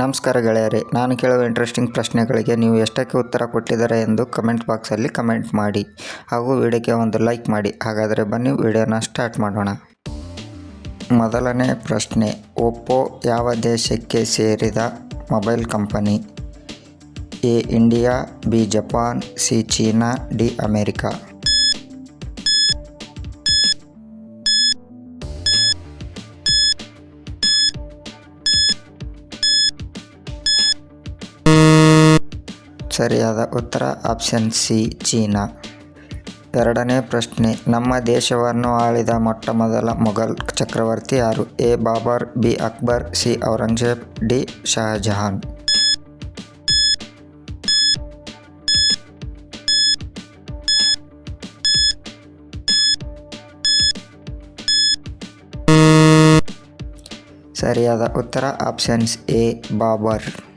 ನಮಸ್ಕಾರ ಗೆಳೆಯರೇ, ನಾನು ಕೇಳುವ ಇಂಟ್ರೆಸ್ಟಿಂಗ್ ಪ್ರಶ್ನೆಗಳಿಗೆ ನೀವು ಎಷ್ಟಕ್ಕೆ ಉತ್ತರ ಕೊಟ್ಟಿದ್ದಾರೆ ಎಂದು ಕಮೆಂಟ್ ಬಾಕ್ಸಲ್ಲಿ ಕಮೆಂಟ್ ಮಾಡಿ ಹಾಗೂ ವಿಡಿಯೋಗೆ ಒಂದು ಲೈಕ್ ಮಾಡಿ. ಹಾಗಾದರೆ ಬನ್ನಿ ವಿಡಿಯೋನ ಸ್ಟಾರ್ಟ್ ಮಾಡೋಣ. ಮೊದಲನೇ ಪ್ರಶ್ನೆ ಒಪ್ಪೋ ಯಾವ ದೇಶಕ್ಕೆ ಸೇರಿದ mobile company A India B Japan C China D America ಸರಿಯಾದ ಉತ್ತರ ಆಪ್ಷನ್ ಸಿ, ಚೀನಾ. ಎರಡನೇ ಪ್ರಶ್ನೆ, ನಮ್ಮ ದೇಶವನ್ನು ಆಳಿದ ಮೊಟ್ಟ ಮೊದಲ ಮೊಘಲ್ ಚಕ್ರವರ್ತಿ ಯಾರು? A, Babur, B, Akbar, C, Aurangzeb, D Shahjahan ಸರಿಯಾದ ಉತ್ತರ ಆಪ್ಷನ್ಸ್ ಎ, ಬಾಬರ್.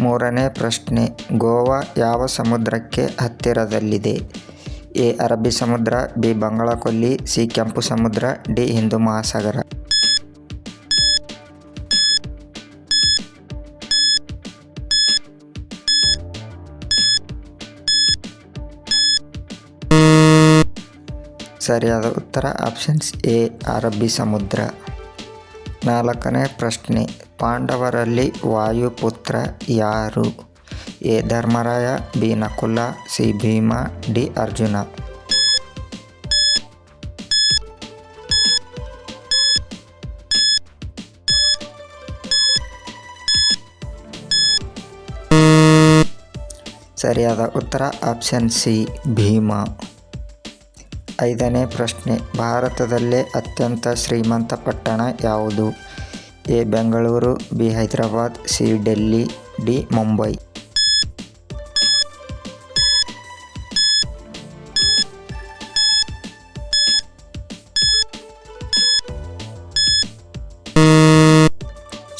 ಮೂರನೇ ಪ್ರಶ್ನೆ, ಗೋವಾ ಯಾವ ಸಮುದ್ರಕ್ಕೆ ಹತ್ತಿರದಲ್ಲಿದೆ? ಎ, ಅರಬ್ಬಿ ಸಮುದ್ರ, ಬಿ, ಬಂಗಾಳಕೊಲ್ಲಿ, ಸಿ, ಕೆಂಪು ಸಮುದ್ರ, ಡಿ, ಹಿಂದೂ ಮಹಾಸಾಗರ. ಸರಿಯಾದ ಉತ್ತರ, ಆಪ್ಷನ್ಸ್ ಎ, ಅರಬ್ಬಿ ಸಮುದ್ರ. ನಾಲ್ಕನೇ ಪ್ರಶ್ನೆ ಪಾಂಡವರಲ್ಲಿ ವಾಯುಪುತ್ರ ಯಾರು? A. Dharmaraya, B. Nakula, C. Bhima, D. Arjuna. ಸರಿಯಾದ ಉತ್ತರ, ಆಪ್ಷನ್ ಸಿ, ಭೀಮ. ಐದನೇ ಪ್ರಶ್ನೆ. ಭಾರತದಲ್ಲೇ ಅತ್ಯಂತ ಶ್ರೀಮಂತ ಪಟ್ಟಣ ಯಾವುದು? A Bengaluru B Hyderabad C Delhi D Mumbai.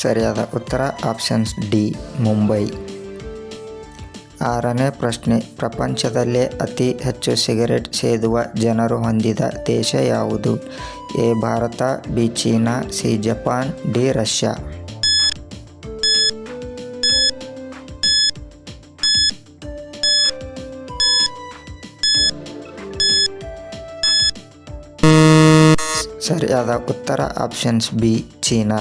ಸರಿಯಾದ ಉತ್ತರ ಆಪ್ಷನ್ಸ್ ಡಿ ಮುಂಬೈ. ಆರನೇ ಪ್ರಶ್ನೆ, ಪ್ರಪಂಚದಲ್ಲೇ ಅತಿ ಹೆಚ್ಚು ಸಿಗರೆಟ್ ಸೇದುವ ಜನರು ಹೊಂದಿದ ದೇಶ ಯಾವುದು? A, Bharat, B, China, C, Japan, D, Russia. ಸರಿಯಾದ ಉತ್ತರ ಆಪ್ಷನ್ಸ್ ಬಿ, ಚೀನಾ.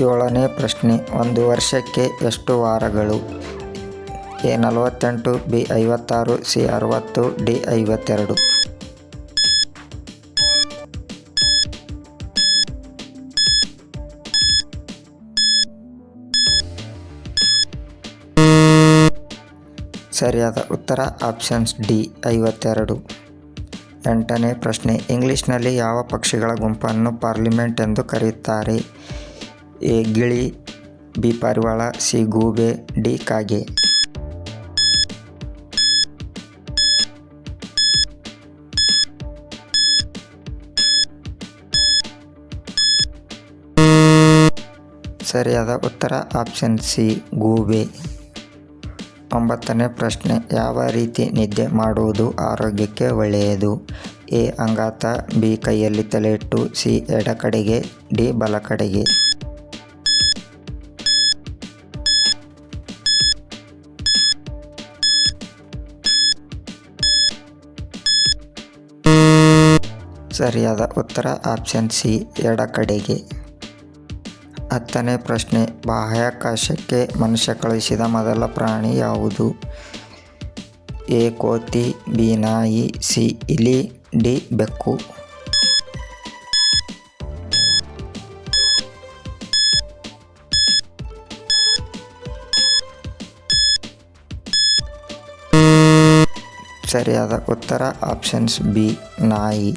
ಏಳನೇ ಪ್ರಶ್ನೆ, ಒಂದು ವರ್ಷಕ್ಕೆ ಎಷ್ಟು ವಾರಗಳು? ಎ ನಲವತ್ತೆಂಟು, ಬಿ ಐವತ್ತಾರು, ಸಿ ಅರವತ್ತು, ಡಿ ಐವತ್ತೆರಡು. ಸರಿಯಾದ ಉತ್ತರ, ಆಪ್ಷನ್ಸ್ ಡಿ ಐವತ್ತೆರಡು. ಎಂಟನೇ ಪ್ರಶ್ನೆ, ಇಂಗ್ಲಿಷ್ನಲ್ಲಿ ಯಾವ ಪಕ್ಷಿಗಳ ಗುಂಪನ್ನು ಪಾರ್ಲಿಮೆಂಟ್ ಎಂದು ಕರೆಯುತ್ತಾರೆ? ಎ, ಗಿಳಿ, ಬಿ, ಪಾರಿವಾಳ, ಸಿ, ಗೂಬೆ, ಡಿ, ಕಾಗೆ. ಸರಿಯಾದ ಉತ್ತರ ಆಪ್ಷನ್ ಸಿ ಗೂಬೆ. ಒಂಬತ್ತನೇ ಪ್ರಶ್ನೆ, ಯಾವ ರೀತಿ ನಿದ್ದೆ ಮಾಡುವುದು ಆರೋಗ್ಯಕ್ಕೆ ಒಳ್ಳೆಯದು? ಎ, ಅಂಗಾತ, ಬಿ, ಕೈಯಲ್ಲಿ ತಲೆ ಇಟ್ಟು ಸಿ ಎಡ ಕಡೆಗೆ ಡಿ ಬಲ ಕಡೆಗೆ ಸರಿಯಾದ ಉತ್ತರ ಆಪ್ಷನ್ ಸಿ ಎಡ ಕಡೆಗೆ ಹತ್ತನೇ ಪ್ರಶ್ನೆ, ಬಾಹ್ಯಾಕಾಶಕ್ಕೆ ಮನುಷ್ಯ ಕಳುಹಿಸಿದ ಮೊದಲ ಪ್ರಾಣಿ ಯಾವುದು? ಎ, ಕೋತಿ, ಬಿ, ನಾಯಿ, ಸಿ, ಇಲಿ, ಡಿ, ಬೆಕ್ಕು. ಸರಿಯಾದ ಉತ್ತರ, ಆಪ್ಷನ್ಸ್ ಬಿ, ನಾಯಿ.